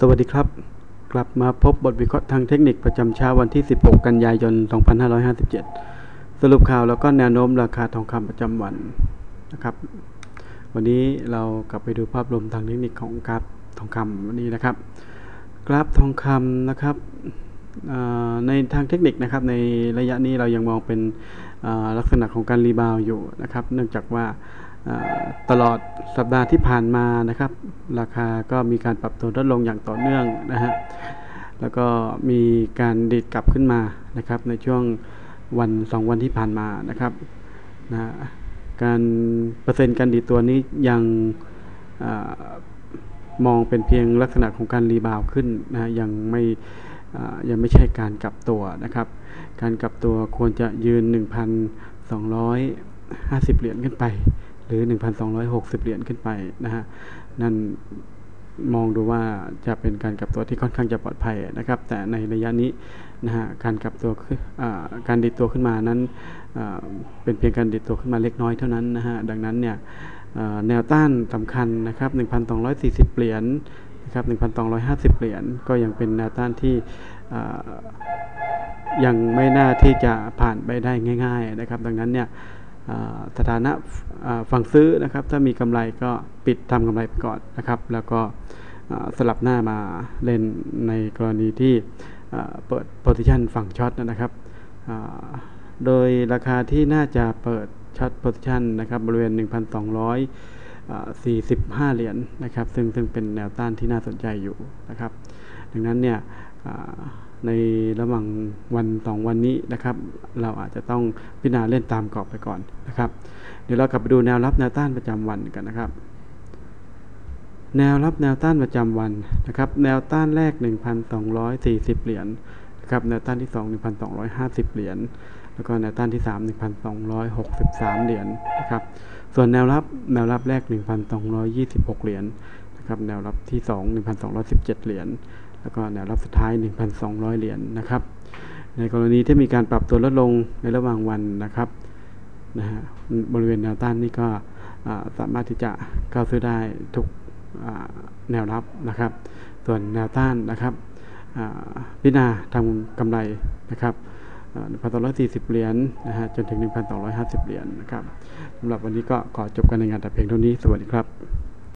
สวัสดีครับ กลับมาพบบทวิเคราะห์ทางเทคนิคประจำเช้าวันที่ 16 กันยายน 2557 สรุปข่าวแล้วก็แนวโน้มราคาทองคำประจำวันนะครับ วันนี้เรากลับไปดูภาพรวมทางเทคนิคของกราฟทองคำวันนี้นะครับ กราฟทองคำนะครับในทางเทคนิคนะครับในระยะนี้เรายังมองเป็นลักษณะของการรีบาวอยู่นะครับ เนื่องจากว่า ตลอดสัปดาห์ที่ผ่านมานะครับ ราคาก็มีการปรับตัวลดลงอย่างต่อเนื่องนะฮะแล้วก็มีการดีดกลับขึ้นมานะครับ ในช่วงวันสองวันที่ผ่านมานะครับนะการเปอร์เซ็นต์การดีดตัวนี้ยังอมองเป็นเพียงลักษณะของการรีบาวขึ้นนะยังไม่ยังไม่ใช่การกลับตัวนะครับ การกลับตัวควรจะยืน 1,250 เหรียญขึ้นไป รือ 1,260 เหรียญขึ้นไปนะฮะนั่นมองดูว่าจะเป็นการกลับตัวที่ค่อนข้างจะปลอดภัยนะครับ แต่ในระยะนี้นะฮะการกลับตัวการดิดตัวขึ้นมานั้นเป็นเพียงการดิดตัวขึ้นมาเล็กน้อยเท่านั้นนะฮะดังนั้นเนี่ยแนวต้านสำคัญนะครับ 1,240 เหรียญนะครับ1,250 เหรียญก็ยังเป็นแนวต้านที่ยังไม่น่าที่จะผ่านไปได้ง่าย ๆ นะครับ ดังนั้นเนี่ย สถานะฝั่งซื้อนะครับ ถ้ามีกำไรก็ปิดทำกำไรไปก่อนนะครับ แล้วก็สลับหน้ามาเล่นในกรณีที่เปิด position ฝั่งช็อตนะครับ โดยราคาที่น่าจะเปิดช็อต position นะครับบริเวณ 1,245 เหรียญนนะครับ ซึ่งซึ่งเป็นแนวต้านที่น่าสนใจอยู่นะครับ ดังนั้นเนี่ย ในระหว่างวันสองวันนี้นะครับ เราอาจจะต้องพิจารณาเล่นตามกรอบไปก่อนนะครับ เดี๋ยวเรากลับไปดูแนวรับแนวต้านประจำวันกันนะครับ แนวรับแนวต้านประจำวันนะครับ แนวต้านแรก 1,240 เหรียญนะครับแนวต้านที่ 2 1,250 เหรียญแล้วก็แนวต้านที่ 3 1,263 เหรียญนะครับ ส่วนแนวรับแนวรับแรก 1,226 เหรียญนะครับ แนวรับที่ 2 1,217 เหรียญ แล้วก็แนวรับสุดท้าย 1,200 เหรียญนนะครับ ในกรณีที่มีการปรับตัวลดลงในระหว่างวันนะครับนะฮะบริเวณแนวต้านนี่ก็สามารถที่จะเข้าซื้อได้ทุกแนวรับนะครับ ส่วนแนวต้านนะครับพิจารณาทำกำไรนะครับ1,240 เหรียญนะฮะจนถึง 1,250 เหรียญนะครับสำหรับวันนี้ก็ขอจบการรายงานแต่เพียงเท่านี้ สวัสดีครับ